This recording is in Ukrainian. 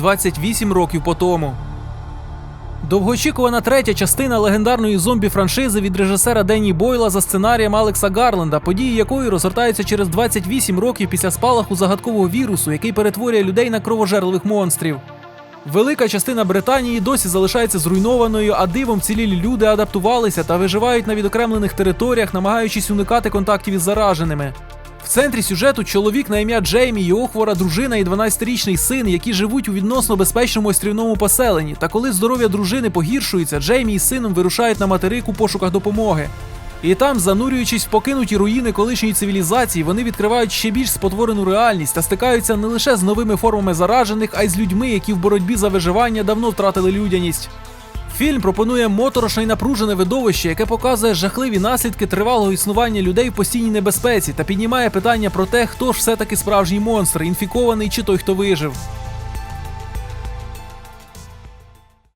28 років по тому. Довгоочікувана третя частина легендарної зомбі-франшизи від режисера Денні Бойла за сценарієм Алекса Гарленда, події якої розгортаються через 28 років після спалаху загадкового вірусу, який перетворює людей на кровожерливих монстрів. Велика частина Британії досі залишається зруйнованою, а дивом вцілілі люди адаптувалися та виживають на відокремлених територіях, намагаючись уникати контактів із зараженими. Центрі сюжету чоловік на ім'я Джеймі, його хвора дружина і 12-річний син, які живуть у відносно безпечному острівному поселенні. Та коли здоров'я дружини погіршується, Джеймі із сином вирушають на материк у пошуках допомоги. І там, занурюючись в покинуті руїни колишньої цивілізації, вони відкривають ще більш спотворену реальність та стикаються не лише з новими формами заражених, а й з людьми, які в боротьбі за виживання давно втратили людяність. Фільм пропонує моторошне й напружене видовище, яке показує жахливі наслідки тривалого існування людей в постійній небезпеці та піднімає питання про те, хто ж все-таки справжній монстр, інфікований чи той, хто вижив.